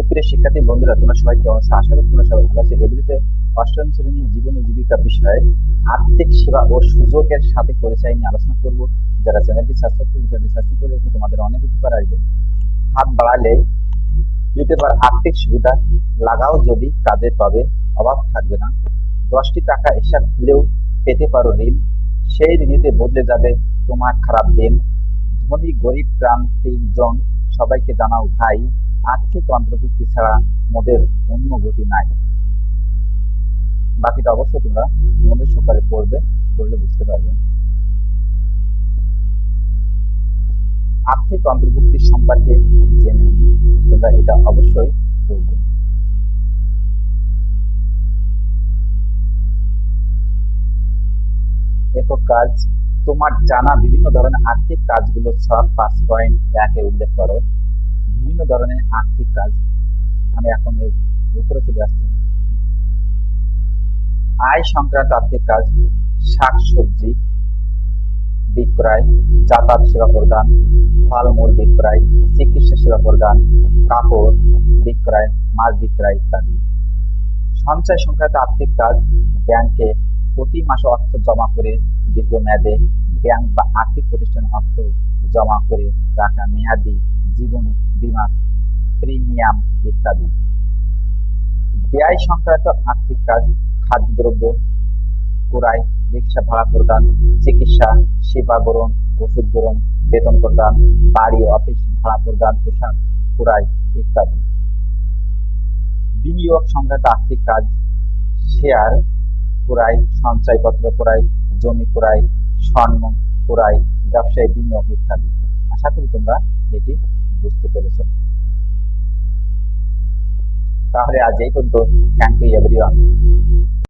সুপ্রিয় শিক্ষার্থী বন্ধুরা, তোমরা সবাই কেমন আছো? আশা করি তোমরা সবাই ভালো আছো। এগুলিতে অষ্টম শ্রেণির জীবন ও জীবিকা বিষয়ে আর্থিক সেবা ও সুযোগের সাথে পরিচয় নিয়ে আলোচনা করব। যারা চ্যানেলটি সাবস্ক্রাইব করে চ্যানেলটি সাবস্ক্রাইব করে তোমাদের অনেক উপকার আসবে। হাত বাড়ালে দিতে পার আর্থিক সুবিধা, লাগাও যদি কাজে, তবে অভাব থাকবে না। দশটি টাকা হিসাব খুলেও পেতে পারো ঋণ। সেই ঋণেতে বদলে যাবে তোমার খারাপ দিন। ধনী, গরিব প্রান্তিক জন সবাইকে জানাও, ভাই আর্থিক অন্তর্ভুক্তি ছাড়া মোদের অন্য গতি নাই। বাকিটা অবশ্যই তোমরা মনের সকালে পড়বে, পড়লে বুঝতে পারবে। আর্থিক অন্তর্ভুক্তি সম্পর্কে জেনে তোমরা এটা অবশ্যই পড়বে। একক কাজ, তোমার জানা বিভিন্ন ধরনের আর্থিক কাজগুলো সব পাঁচ পয়েন্ট একে উল্লেখ করো। ধরনের আর্থিক কাজ আমি এখন এর উত্তরে চলে আসছি। আয় সংক্রান্ত আর্থিক কাজ শাক সবজি বিক্রয়, যাতায়াত সেবা প্রদান, ফলমূল বিক্রয়, চিকিৎসা সেবা প্রদান, কাপড় বিক্রয় মাছ বিক্রয় ইত্যাদি। সঞ্চয় সংক্রান্ত আর্থিক কাজ, ব্যাংকে প্রতি মাসে অর্থ জমা করে দীর্ঘমেয়াদে ব্যাংক বা আর্থিক প্রতিষ্ঠান অর্থ জমা করে রাখা মেয়াদি জীবন বীমা, প্রিমিয়াম ইত্যাদি। ব্যয় সংক্রান্ত আর্থিক কাজ, খাদ্যদ্রব্য, ক্রয়, রিক্সা ভাড়া প্রদান, চিকিৎসা, সেবা গ্রহণ, ওষুধ গ্রহণ, বেতন প্রদান, বাড়ি অফিস ভাড়া প্রদান, পোশাক ক্রয় ইত্যাদি। বিনিয়োগ সংক্রান্ত আর্থিক কাজ, শেয়ার ক্রয়, সঞ্চয়পত্র ক্রয়, জমি ক্রয়, স্বর্ণ ক্রয়, ব্যবসায় বিনিয়োগ ইত্যাদি। আশা করি তোমরা এটি বুঝতে পেরেছেন। তাহলে আজ এই পর্যন্ত। Thank you everyone